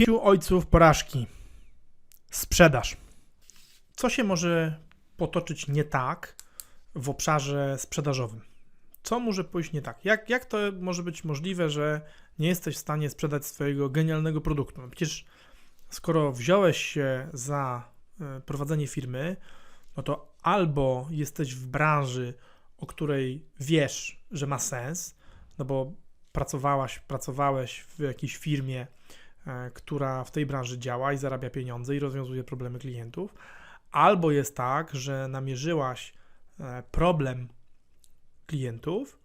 Pięciu ojców porażki. Sprzedaż. Co się może potoczyć nie tak w obszarze sprzedażowym? Co może pójść nie tak? Jak, jak to może być możliwe, że nie jesteś w stanie sprzedać swojego genialnego produktu? No przecież skoro wziąłeś się za e, prowadzenie firmy, no to albo jesteś w branży, o której wiesz, że ma sens, no bo pracowałaś, pracowałeś w jakiejś firmie, która w tej branży działa i zarabia pieniądze i rozwiązuje problemy klientów, albo jest tak, że namierzyłaś e, problem klientów,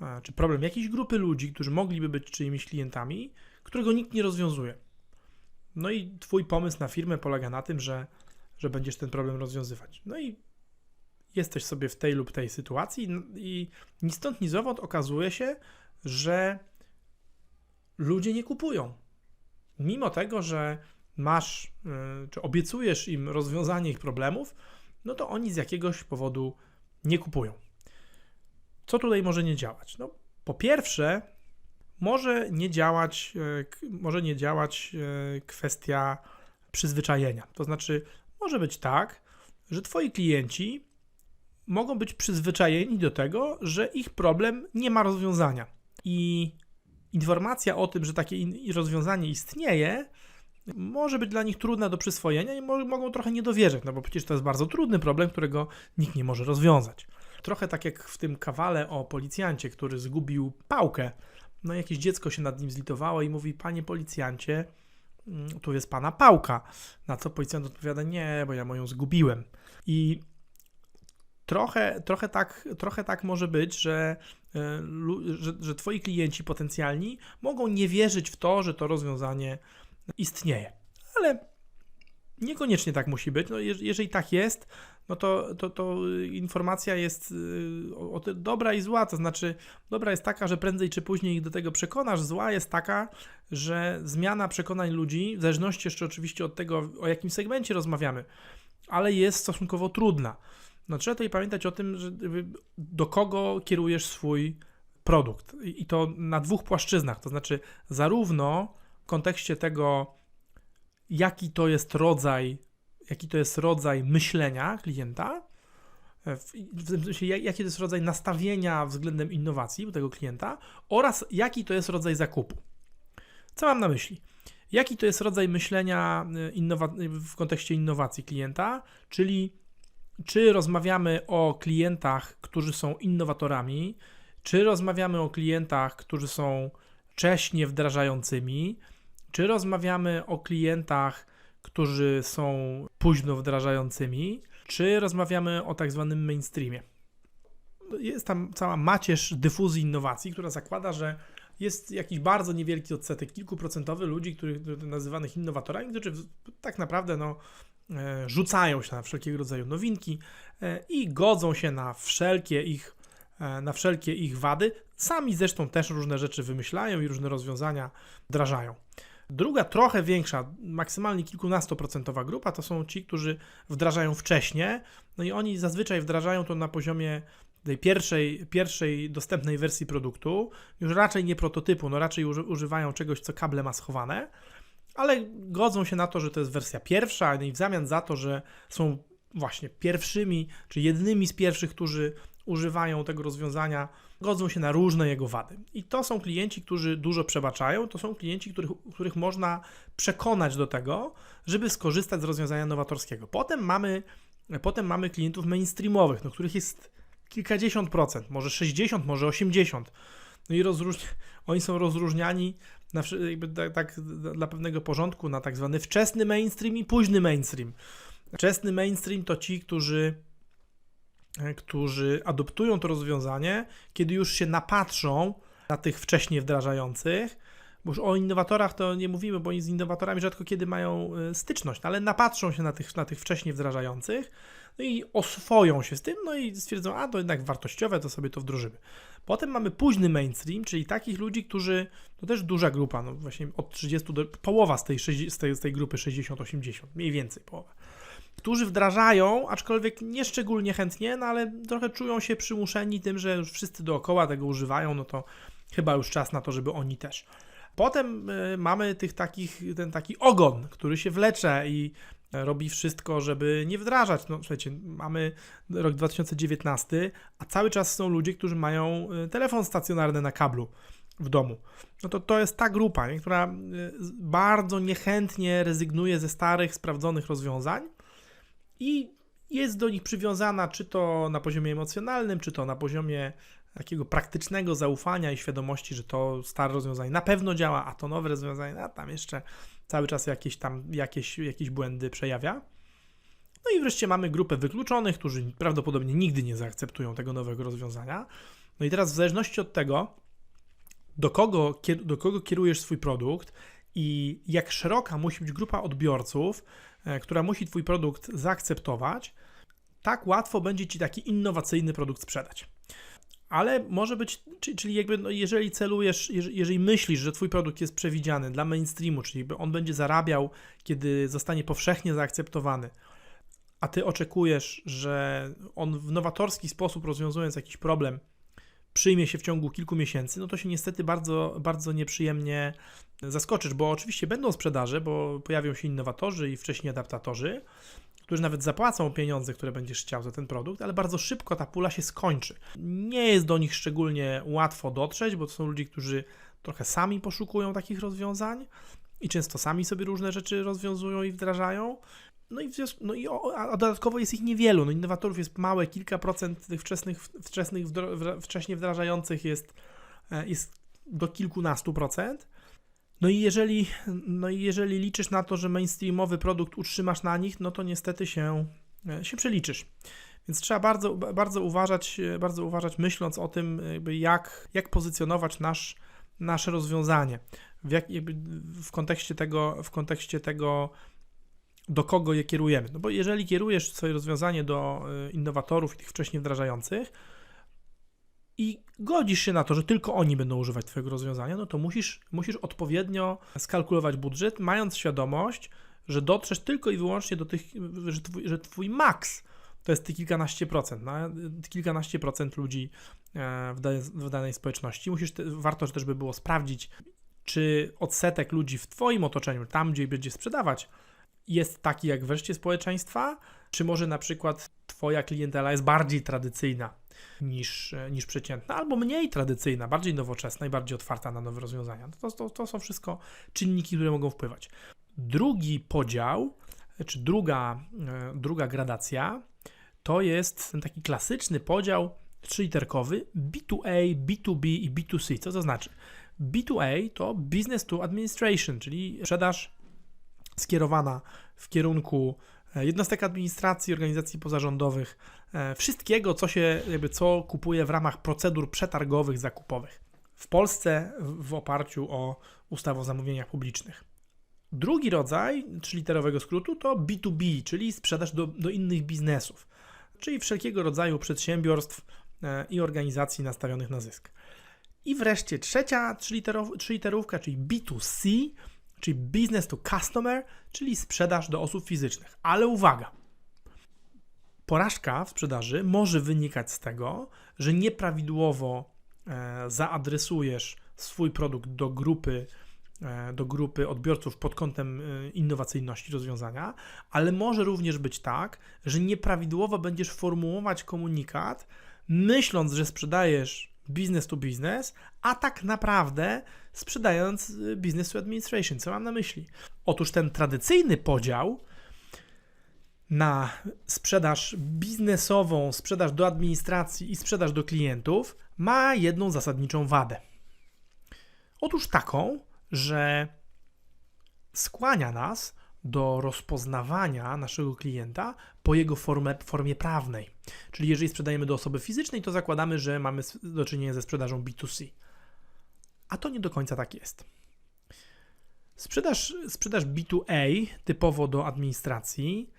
e, czy problem jakiejś grupy ludzi, którzy mogliby być czyimiś klientami, którego nikt nie rozwiązuje. No i twój pomysł na firmę polega na tym, że, że będziesz ten problem rozwiązywać. No i jesteś sobie w tej lub tej sytuacji i ni stąd, ni zowąd okazuje się, że ludzie nie kupują. Mimo tego, że masz, y, czy obiecujesz im rozwiązanie ich problemów, no to oni z jakiegoś powodu nie kupują. Co tutaj może nie działać? No, po pierwsze, może nie działać, y, może nie działać y, kwestia przyzwyczajenia. To znaczy, może być tak, że twoi klienci mogą być przyzwyczajeni do tego, że ich problem nie ma rozwiązania. I informacja o tym, że takie rozwiązanie istnieje, może być dla nich trudna do przyswojenia i mogą trochę nie dowierzać, no bo przecież to jest bardzo trudny problem, którego nikt nie może rozwiązać. Trochę tak jak w tym kawale o policjancie, który zgubił pałkę. No jakieś dziecko się nad nim zlitowało i mówi, panie policjancie, mm, tu jest pana pałka. Na co policjant odpowiada, nie, bo ja moją zgubiłem. I trochę, trochę, tak, trochę tak może być, że, e, że, że twoi klienci potencjalni mogą nie wierzyć w to, że to rozwiązanie istnieje. Ale niekoniecznie tak musi być. No, jeżeli tak jest, no to, to, to informacja jest y, o, o, dobra i zła. To znaczy, dobra jest taka, że prędzej czy później ich do tego przekonasz, zła jest taka, że zmiana przekonań ludzi, w zależności jeszcze oczywiście od tego, o jakim segmencie rozmawiamy, ale jest stosunkowo trudna. No trzeba tutaj pamiętać o tym, że do kogo kierujesz swój produkt. I to na dwóch płaszczyznach. To znaczy, zarówno w kontekście tego, jaki to jest rodzaj, jaki to jest rodzaj myślenia klienta, w sensie, jaki to jest rodzaj nastawienia względem innowacji u tego klienta oraz jaki to jest rodzaj zakupu. Co mam na myśli? Jaki to jest rodzaj myślenia y, w kontekście innowacji klienta, czyli czy rozmawiamy o klientach, którzy są innowatorami, czy rozmawiamy o klientach, którzy są wcześnie wdrażającymi, czy rozmawiamy o klientach, którzy są późno wdrażającymi, czy rozmawiamy o tak zwanym mainstreamie. Jest tam cała macierz dyfuzji innowacji, która zakłada, że jest jakiś bardzo niewielki odsetek, kilkuprocentowy ludzi, których nazywanych innowatorami, którzy tak naprawdę no, rzucają się na wszelkiego rodzaju nowinki e, i godzą się na wszelkie ich, e, na wszelkie ich wady. Sami zresztą też różne rzeczy wymyślają i różne rozwiązania wdrażają. Druga, trochę większa, maksymalnie kilkunastoprocentowa grupa to są ci, którzy wdrażają wcześniej, no i oni zazwyczaj wdrażają to na poziomie tej pierwszej, pierwszej dostępnej wersji produktu, już raczej nie prototypu, no raczej używają czegoś, co kable ma schowane, ale godzą się na to, że to jest wersja pierwsza no i w zamian za to, że są właśnie pierwszymi, czy jednymi z pierwszych, którzy używają tego rozwiązania, godzą się na różne jego wady. I to są klienci, którzy dużo przebaczają, to są klienci, których, których można przekonać do tego, żeby skorzystać z rozwiązania nowatorskiego. Potem mamy, potem mamy klientów mainstreamowych, no, których jest kilkadziesiąt procent, może 60, może 80. No i rozróż... oni są rozróżniani na, jakby tak, tak, dla pewnego porządku na tak zwany wczesny mainstream i późny mainstream. Wczesny mainstream to ci, którzy, e, którzy adoptują to rozwiązanie, kiedy już się napatrzą na tych wcześniej wdrażających, bo już o innowatorach to nie mówimy, bo oni z innowatorami rzadko kiedy mają e, styczność, no ale napatrzą się na tych, na tych wcześniej wdrażających, no i oswoją się z tym, no i stwierdzą, a to jednak wartościowe, to sobie to wdrożymy. Potem mamy późny mainstream, czyli takich ludzi, którzy, to też duża grupa, no właśnie od 30 do, połowa z tej, z tej, z tej grupy 60-80, mniej więcej połowa, którzy wdrażają, aczkolwiek nie szczególnie chętnie, no ale trochę czują się przymuszeni tym, że już wszyscy dookoła tego używają, no to chyba już czas na to, żeby oni też. Potem y, mamy tych takich, ten taki ogon, który się wlecze i robi wszystko, żeby nie wdrażać. No słuchajcie, mamy rok 2019, a cały czas są ludzie, którzy mają y, telefon stacjonarny na kablu w domu. No to to jest ta grupa, nie, która y, bardzo niechętnie rezygnuje ze starych, sprawdzonych rozwiązań i jest do nich przywiązana, czy to na poziomie emocjonalnym, czy to na poziomie takiego praktycznego zaufania i świadomości, że to stare rozwiązanie na pewno działa, a to nowe rozwiązanie, a tam jeszcze cały czas jakieś tam jakieś, jakieś błędy przejawia. No i wreszcie mamy grupę wykluczonych, którzy prawdopodobnie nigdy nie zaakceptują tego nowego rozwiązania. No i teraz w zależności od tego, do kogo, do kogo kierujesz swój produkt i jak szeroka musi być grupa odbiorców, e, która musi Twój produkt zaakceptować, tak łatwo będzie Ci taki innowacyjny produkt sprzedać. Ale może być, czyli jakby no jeżeli celujesz, jeżeli myślisz, że Twój produkt jest przewidziany dla mainstreamu, czyli on będzie zarabiał, kiedy zostanie powszechnie zaakceptowany, a Ty oczekujesz, że on w nowatorski sposób rozwiązując jakiś problem, przyjmie się w ciągu kilku miesięcy, no to się niestety bardzo, bardzo nieprzyjemnie zaskoczysz, bo oczywiście będą sprzedaże, bo pojawią się innowatorzy i wcześniej adaptatorzy, którzy nawet zapłacą pieniądze, które będziesz chciał za ten produkt, ale bardzo szybko ta pula się skończy. Nie jest do nich szczególnie łatwo dotrzeć, bo to są ludzie, którzy trochę sami poszukują takich rozwiązań i często sami sobie różne rzeczy rozwiązują i wdrażają. No i, no i o, a dodatkowo jest ich niewielu. No innowatorów jest małe, kilka procent tych wczesnych, wczesnych wcześniej wdrażających jest, e, jest do kilkunastu procent. No i jeżeli, no i jeżeli liczysz na to, że mainstreamowy produkt utrzymasz na nich, no to niestety się, e, się przeliczysz. Więc trzeba bardzo, bardzo uważać, e, bardzo uważać, myśląc o tym, jak, jak pozycjonować nasz, nasze rozwiązanie. W, jak, w, kontekście tego, w kontekście tego, do kogo je kierujemy. No bo jeżeli kierujesz swoje rozwiązanie do e, innowatorów i tych wcześniej wdrażających i godzisz się na to, że tylko oni będą używać Twojego rozwiązania, no to musisz, musisz odpowiednio skalkulować budżet, mając świadomość, że dotrzesz tylko i wyłącznie do tych, że Twój, że twój maks to jest tych kilkanaście procent, no, kilkanaście procent ludzi e, w, danej, w danej społeczności. Musisz, warto też by było sprawdzić, czy odsetek ludzi w Twoim otoczeniu, tam gdzie będzie sprzedawać, jest taki jak w reszcie społeczeństwa, czy może na przykład Twoja klientela jest bardziej tradycyjna niż, niż przeciętna, albo mniej tradycyjna, bardziej nowoczesna i bardziej otwarta na nowe rozwiązania. To, to, to są wszystko czynniki, które mogą wpływać. Drugi podział, czy druga, e, druga gradacja, to jest ten taki klasyczny podział trzyliterkowy B2A, B2B i B2C. Co to znaczy? B2A to Business to Administration, czyli sprzedaż skierowana w kierunku e, jednostek administracji, organizacji pozarządowych, wszystkiego, co się, jakby co kupuje w ramach procedur przetargowych, zakupowych. W Polsce w oparciu o ustawę o zamówieniach publicznych. Drugi rodzaj trzyliterowego skrótu to B2B, czyli sprzedaż do, do innych biznesów, czyli wszelkiego rodzaju przedsiębiorstw e, i organizacji nastawionych na zysk. I wreszcie trzecia trzyliterówka, czyli B2C, czyli business to customer, czyli sprzedaż do osób fizycznych. Ale uwaga! Porażka w sprzedaży może wynikać z tego, że nieprawidłowo e, zaadresujesz swój produkt do grupy, e, do grupy odbiorców pod kątem e, innowacyjności rozwiązania, ale może również być tak, że nieprawidłowo będziesz formułować komunikat, myśląc, że sprzedajesz business to business, a tak naprawdę sprzedając business to administration. Co mam na myśli? Otóż ten tradycyjny podział na sprzedaż biznesową, sprzedaż do administracji i sprzedaż do klientów ma jedną zasadniczą wadę. Otóż taką, że skłania nas do rozpoznawania naszego klienta po jego formie, formie prawnej. Czyli jeżeli sprzedajemy do osoby fizycznej, to zakładamy, że mamy do czynienia ze sprzedażą B2C. A to nie do końca tak jest. Sprzedaż, sprzedaż B2A, typowo do administracji,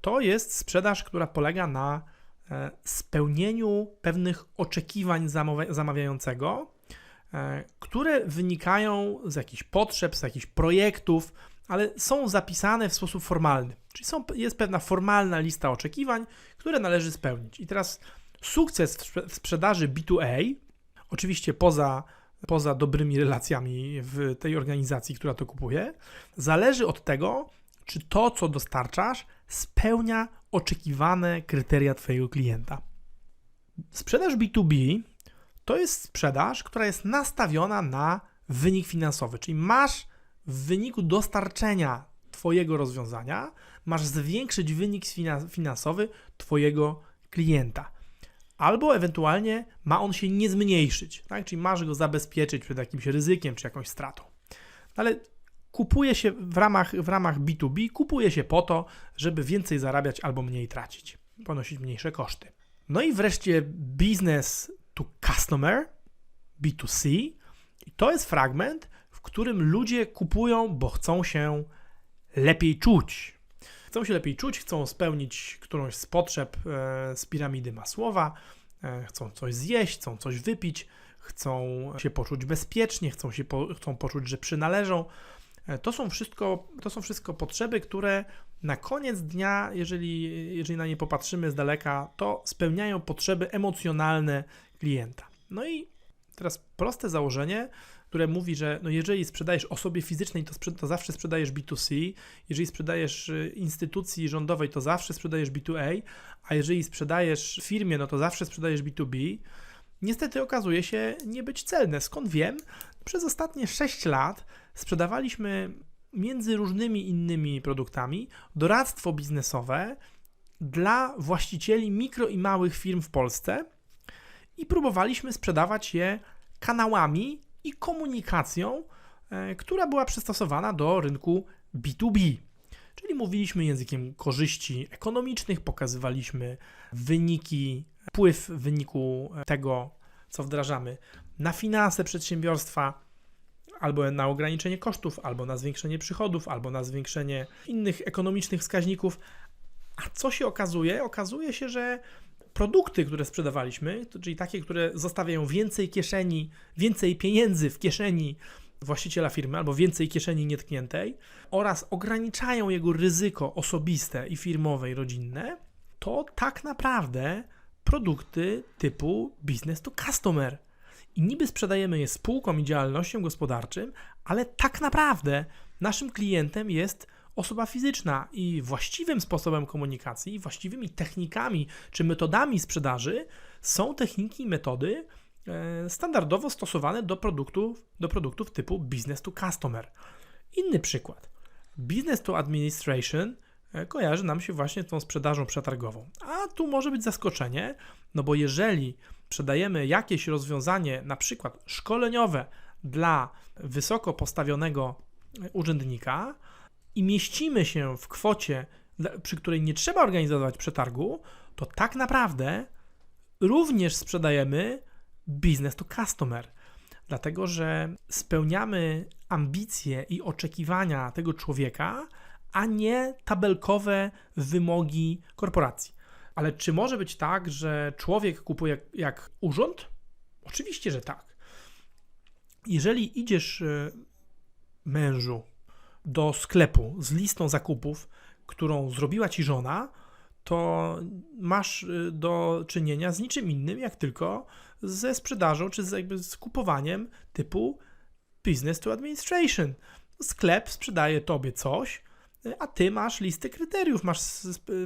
to jest sprzedaż, która polega na e, spełnieniu pewnych oczekiwań zamawiającego, e, które wynikają z jakichś potrzeb, z jakichś projektów, ale są zapisane w sposób formalny. Czyli są, jest pewna formalna lista oczekiwań, które należy spełnić. I teraz sukces w sprzedaży B2A, oczywiście poza poza dobrymi relacjami w tej organizacji, która to kupuje, zależy od tego, czy to, co dostarczasz, spełnia oczekiwane kryteria Twojego klienta. Sprzedaż B2B to jest sprzedaż, która jest nastawiona na wynik finansowy, czyli masz w wyniku dostarczenia Twojego rozwiązania, masz zwiększyć wynik finansowy Twojego klienta. Albo ewentualnie ma on się nie zmniejszyć, tak? czyli masz go zabezpieczyć przed jakimś ryzykiem czy jakąś stratą. Ale kupuje się w ramach, w ramach B2B, kupuje się po to, żeby więcej zarabiać albo mniej tracić, ponosić mniejsze koszty. No i wreszcie business to customer, B2C. I to jest fragment, w którym ludzie kupują, bo chcą się lepiej czuć. Chcą się lepiej czuć, chcą spełnić którąś z potrzeb e, z piramidy Masłowa, e, chcą coś zjeść, chcą coś wypić, chcą się poczuć bezpiecznie, chcą, się po, chcą poczuć, że przynależą. E, to są, wszystko, to są wszystko potrzeby, które na koniec dnia, jeżeli, jeżeli na nie popatrzymy z daleka, to spełniają potrzeby emocjonalne klienta. No i teraz proste założenie, które mówi, że no jeżeli sprzedajesz osobie fizycznej, to, sprzed- to zawsze sprzedajesz B2C, jeżeli sprzedajesz y, instytucji rządowej, to zawsze sprzedajesz B2A, a jeżeli sprzedajesz firmie, no to zawsze sprzedajesz B2B. Niestety okazuje się nie być celne. Skąd wiem? Przez ostatnie 6 lat sprzedawaliśmy między różnymi innymi produktami doradztwo biznesowe dla właścicieli mikro i małych firm w Polsce i próbowaliśmy sprzedawać je kanałami i komunikacją, e, która była przystosowana do rynku B2B. Czyli mówiliśmy językiem korzyści ekonomicznych, pokazywaliśmy wyniki, wpływ wyniku tego, co wdrażamy na finanse przedsiębiorstwa, albo na ograniczenie kosztów, albo na zwiększenie przychodów, albo na zwiększenie innych ekonomicznych wskaźników. A co się okazuje? Okazuje się, że produkty, które sprzedawaliśmy, czyli takie, które zostawiają więcej kieszeni, więcej pieniędzy w kieszeni właściciela firmy albo więcej kieszeni nietkniętej oraz ograniczają jego ryzyko osobiste i firmowe i rodzinne, to tak naprawdę produkty typu business to customer. I niby sprzedajemy je spółkom i działalnościom gospodarczym, ale tak naprawdę naszym klientem jest osoba fizyczna i właściwym sposobem komunikacji, właściwymi technikami czy metodami sprzedaży są techniki i metody e, standardowo stosowane do produktów, do produktów typu business to customer. Inny przykład. Business to administration e, kojarzy nam się właśnie z tą sprzedażą przetargową. A tu może być zaskoczenie, no bo jeżeli sprzedajemy jakieś rozwiązanie, na przykład szkoleniowe dla wysoko postawionego urzędnika, i mieścimy się w kwocie, przy której nie trzeba organizować przetargu, to tak naprawdę również sprzedajemy business to customer. Dlatego, że spełniamy ambicje i oczekiwania tego człowieka, a nie tabelkowe wymogi korporacji. Ale czy może być tak, że człowiek kupuje jak urząd? Oczywiście, że tak. Jeżeli idziesz e, mężu do sklepu z listą zakupów, którą zrobiła ci żona, to masz y, do czynienia z niczym innym, jak tylko ze sprzedażą, czy z, jakby z kupowaniem typu business to administration. Sklep sprzedaje tobie coś, a ty masz listę kryteriów, masz,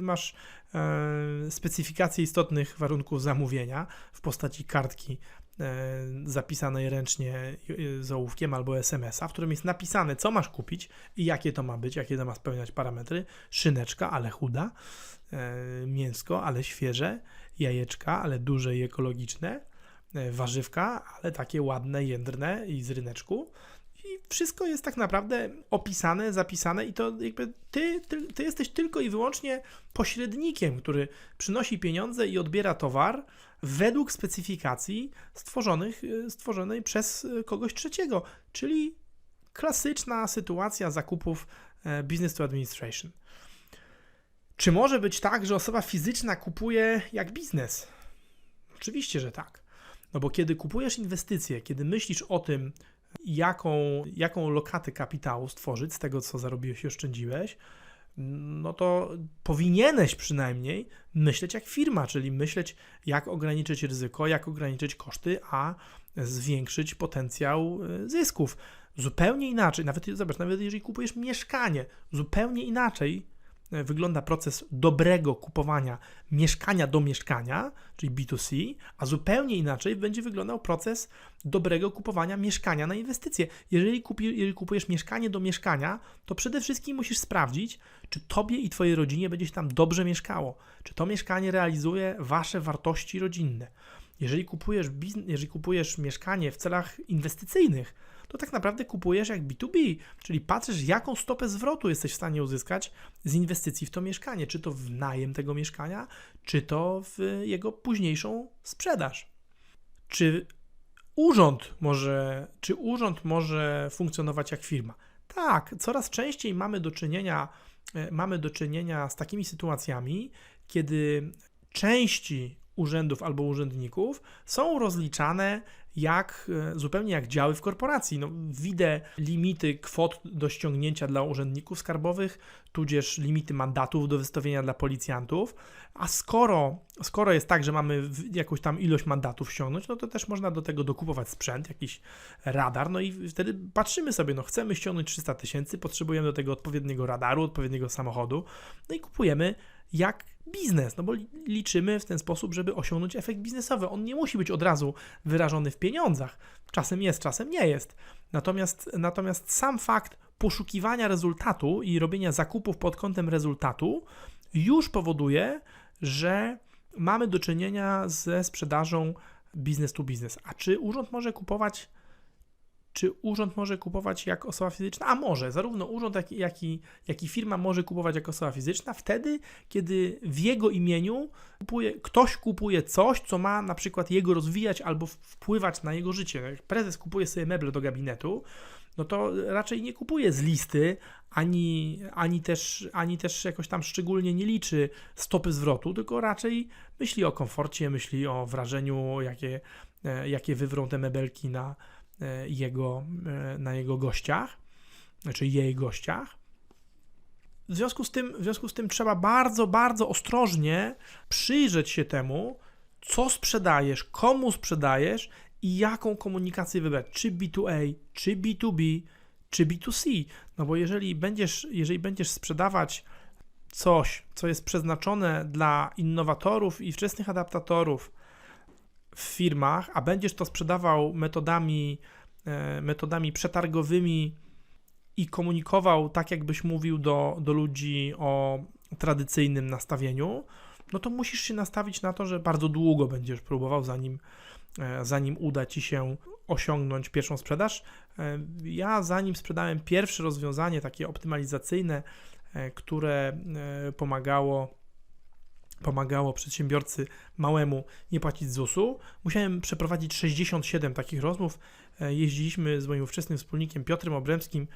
masz e, specyfikację istotnych warunków zamówienia w postaci kartki E, zapisanej ręcznie z ołówkiem albo SMS-a, w którym jest napisane, co masz kupić i jakie to ma być, jakie to ma spełniać parametry. Szyneczka, ale chuda, e, mięsko, ale świeże, jajeczka, ale duże i ekologiczne, e, warzywka, ale takie ładne, jędrne i z ryneczku. I wszystko jest tak naprawdę opisane, zapisane, i to jakby ty, ty, ty jesteś tylko i wyłącznie pośrednikiem, który przynosi pieniądze i odbiera towar według specyfikacji stworzonych, y, stworzonej przez y, kogoś trzeciego, czyli klasyczna sytuacja zakupów e, business to administration. Czy może być tak, że osoba fizyczna kupuje jak biznes? Oczywiście, że tak. No bo kiedy kupujesz inwestycje, kiedy myślisz o tym, jaką, jaką lokatę kapitału stworzyć z tego, co zarobiłeś i oszczędziłeś, no to powinieneś przynajmniej myśleć jak firma, czyli myśleć, jak ograniczyć ryzyko, jak ograniczyć koszty, a zwiększyć potencjał y, zysków. Zupełnie inaczej, nawet zobacz, nawet jeżeli kupujesz mieszkanie, zupełnie inaczej e, wygląda proces dobrego kupowania mieszkania do mieszkania, czyli B2C, a zupełnie inaczej będzie wyglądał proces dobrego kupowania mieszkania na inwestycje. Jeżeli, kupi, jeżeli kupujesz mieszkanie do mieszkania, to przede wszystkim musisz sprawdzić, czy tobie i twojej rodzinie będzie się tam dobrze mieszkało, czy to mieszkanie realizuje wasze wartości rodzinne. Jeżeli kupujesz, jeżeli kupujesz mieszkanie w celach inwestycyjnych, to tak naprawdę kupujesz jak B2B, czyli patrzysz, jaką stopę zwrotu jesteś w stanie uzyskać z inwestycji w to mieszkanie, czy to w najem tego mieszkania, czy to w jego późniejszą sprzedaż. Czy urząd może, czy urząd może funkcjonować jak firma? Tak, coraz częściej mamy do czynienia, e, mamy do czynienia z takimi sytuacjami, kiedy części urzędów albo urzędników są rozliczane jak, e, zupełnie jak działy w korporacji. No, widzę limity kwot do ściągnięcia dla urzędników skarbowych, tudzież limity mandatów do wystawienia dla policjantów, a skoro, skoro jest tak, że mamy jakąś tam ilość mandatów ściągnąć, no to też można do tego dokupować sprzęt, jakiś radar, no i wtedy patrzymy sobie, no chcemy ściągnąć 300 tysięcy, potrzebujemy do tego odpowiedniego radaru, odpowiedniego samochodu, no i kupujemy jak biznes, no bo liczymy w ten sposób, żeby osiągnąć efekt biznesowy. On nie musi być od razu wyrażony w pieniądzach. Czasem jest, czasem nie jest. Natomiast, natomiast sam fakt poszukiwania rezultatu i robienia zakupów pod kątem rezultatu już powoduje, że mamy do czynienia ze sprzedażą biznes to biznes. A czy urząd może kupować czy urząd może kupować jak osoba fizyczna? A może, zarówno urząd, jak, jak, i, jak i firma może kupować jako osoba fizyczna wtedy, kiedy w jego imieniu kupuje, ktoś kupuje coś, co ma na przykład jego rozwijać albo wpływać na jego życie. Jak prezes kupuje sobie meble do gabinetu, no to raczej nie kupuje z listy, ani, ani, też, ani też jakoś tam szczególnie nie liczy stopy zwrotu, tylko raczej myśli o komforcie, myśli o wrażeniu, jakie, e, jakie wywrą te mebelki na, jego, e, na jego gościach, znaczy jej gościach. W związku, z tym, w związku z tym trzeba bardzo, bardzo ostrożnie przyjrzeć się temu, co sprzedajesz, komu sprzedajesz i jaką komunikację wybrać, czy B2A, czy B2B, czy B2C. No bo jeżeli będziesz, jeżeli będziesz sprzedawać coś, co jest przeznaczone dla innowatorów i wczesnych adaptatorów, w firmach, a będziesz to sprzedawał metodami, e, metodami przetargowymi i komunikował tak, jakbyś mówił do, do ludzi o tradycyjnym nastawieniu, no to musisz się nastawić na to, że bardzo długo będziesz próbował, zanim, e, zanim uda ci się osiągnąć pierwszą sprzedaż. E, ja zanim sprzedałem pierwsze rozwiązanie takie optymalizacyjne, które pomagało pomagało przedsiębiorcy małemu nie płacić ZUS-u. Musiałem przeprowadzić 67 takich rozmów. E, jeździliśmy z moim ówczesnym wspólnikiem Piotrem Obremskim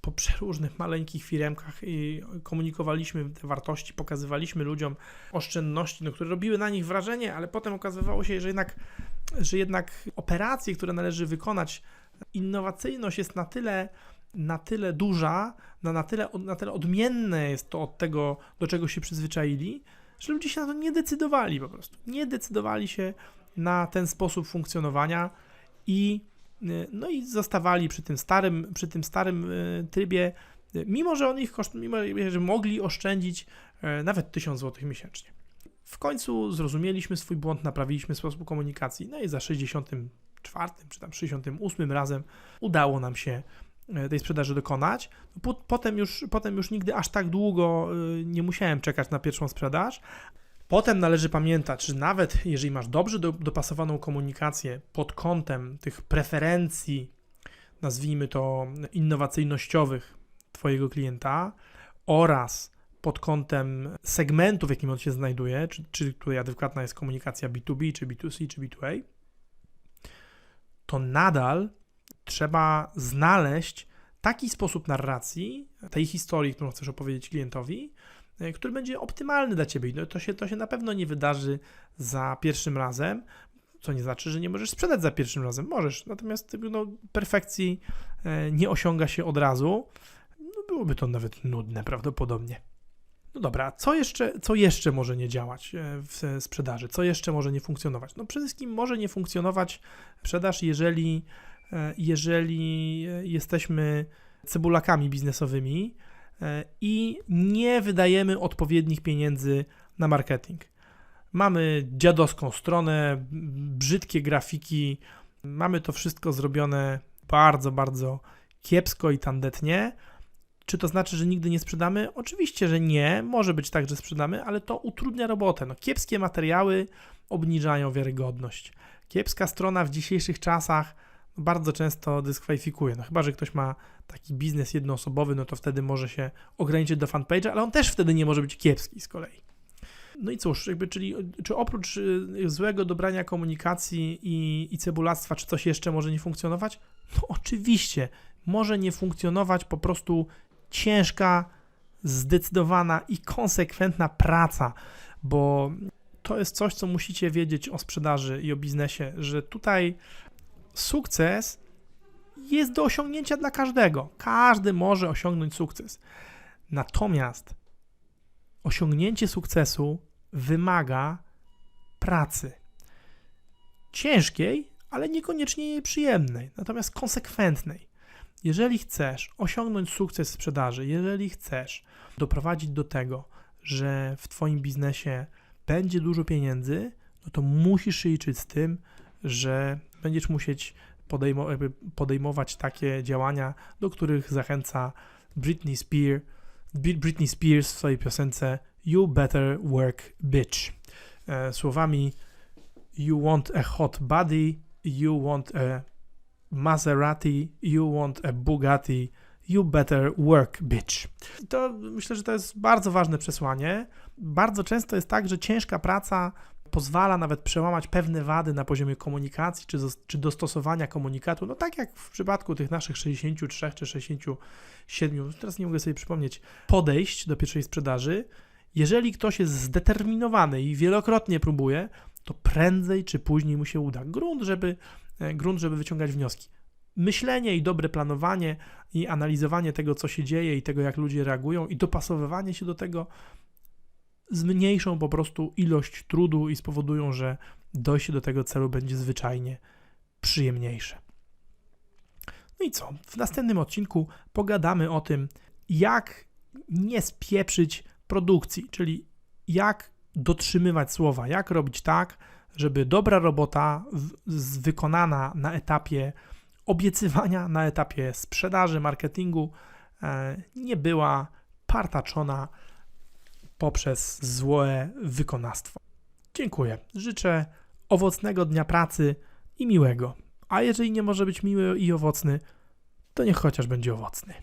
po przeróżnych maleńkich firmkach i komunikowaliśmy te wartości, pokazywaliśmy ludziom oszczędności, no, które robiły na nich wrażenie, ale potem okazywało się, że jednak, że jednak operacje, które należy wykonać, innowacyjność jest na tyle na tyle duża, na, na, tyle, na tyle odmienne jest to od tego, do czego się przyzwyczaili, że ludzie się na to nie decydowali po prostu. Nie decydowali się na ten sposób funkcjonowania i, y, no i zostawali przy tym starym, przy tym starym y, trybie, y, mimo że oni koszt, mimo że mogli oszczędzić nawet 1000 zł miesięcznie. W końcu zrozumieliśmy swój błąd, naprawiliśmy sposób komunikacji, no i za 64 czy tam 68 razem udało nam się tej sprzedaży dokonać. Potem już, potem już nigdy aż tak długo e, nie musiałem czekać na pierwszą sprzedaż. Potem należy pamiętać, że nawet jeżeli masz dobrze do, dopasowaną komunikację pod kątem tych preferencji, nazwijmy to innowacyjnościowych Twojego klienta oraz pod kątem segmentu, w jakim on się znajduje, czy, czy tutaj adekwatna jest komunikacja B2B, czy B2C, czy B2A, to nadal trzeba znaleźć taki sposób narracji tej historii, którą chcesz opowiedzieć klientowi, e, który będzie optymalny dla ciebie. No to, się, to się na pewno nie wydarzy za pierwszym razem, co nie znaczy, że nie możesz sprzedać za pierwszym razem. Możesz, natomiast no, perfekcji e, nie osiąga się od razu. No, byłoby to nawet nudne prawdopodobnie. No dobra, co jeszcze, co jeszcze może nie działać e, w sprzedaży? Co jeszcze może nie funkcjonować? No przede wszystkim może nie funkcjonować sprzedaż, jeżeli, jeżeli e, jesteśmy cebulakami biznesowymi e, i nie wydajemy odpowiednich pieniędzy na marketing. Mamy dziadowską stronę, brzydkie grafiki, mamy to wszystko zrobione bardzo, bardzo kiepsko i tandetnie. Czy to znaczy, że nigdy nie sprzedamy? Oczywiście, że nie. Może być tak, że sprzedamy, ale to utrudnia robotę. No, kiepskie materiały obniżają wiarygodność. Kiepska strona w dzisiejszych czasach bardzo często dyskwalifikuje. No chyba, że ktoś ma taki biznes jednoosobowy, no to wtedy może się ograniczyć do fanpage'a, ale on też wtedy nie może być kiepski z kolei. No i cóż, jakby, czyli czy oprócz y, złego dobrania komunikacji i, i cebulactwa, czy coś jeszcze może nie funkcjonować? No oczywiście, może nie funkcjonować po prostu ciężka, zdecydowana i konsekwentna praca, bo to jest coś, co musicie wiedzieć o sprzedaży i o biznesie, że tutaj sukces jest do osiągnięcia dla każdego. Każdy może osiągnąć sukces. Natomiast osiągnięcie sukcesu wymaga pracy. Ciężkiej, ale niekoniecznie przyjemnej, natomiast konsekwentnej. Jeżeli chcesz osiągnąć sukces w sprzedaży, jeżeli chcesz doprowadzić do tego, że w Twoim biznesie będzie dużo pieniędzy, no to musisz liczyć z tym, że będziesz musieć podejmować takie działania, do których zachęca Britney Spears, Britney Spears w swojej piosence You Better Work Bitch. E, słowami You want a hot body, you want a Maserati, you want a Bugatti, you better work, bitch. To myślę, że to jest bardzo ważne przesłanie. Bardzo często jest tak, że ciężka praca pozwala nawet przełamać pewne wady na poziomie komunikacji czy, czy dostosowania komunikatu. No tak jak w przypadku tych naszych 63 czy 67, teraz nie mogę sobie przypomnieć, podejść do pierwszej sprzedaży. Jeżeli ktoś jest zdeterminowany i wielokrotnie próbuje, to prędzej czy później mu się uda. Grunt, żeby, e, grunt, żeby wyciągać wnioski. Myślenie i dobre planowanie i analizowanie tego, co się dzieje i tego, jak ludzie reagują i dopasowywanie się do tego zmniejszą po prostu ilość trudu i spowodują, że dojście do tego celu będzie zwyczajnie przyjemniejsze. No i co? W następnym odcinku pogadamy o tym, jak nie spieprzyć produkcji, czyli jak dotrzymywać słowa, jak robić tak, żeby dobra robota wykonana na etapie obiecywania, na etapie sprzedaży, marketingu e, nie była partaczona poprzez złe wykonawstwo. Dziękuję. Życzę owocnego dnia pracy i miłego. A jeżeli nie może być miły i owocny, to niech chociaż będzie owocny.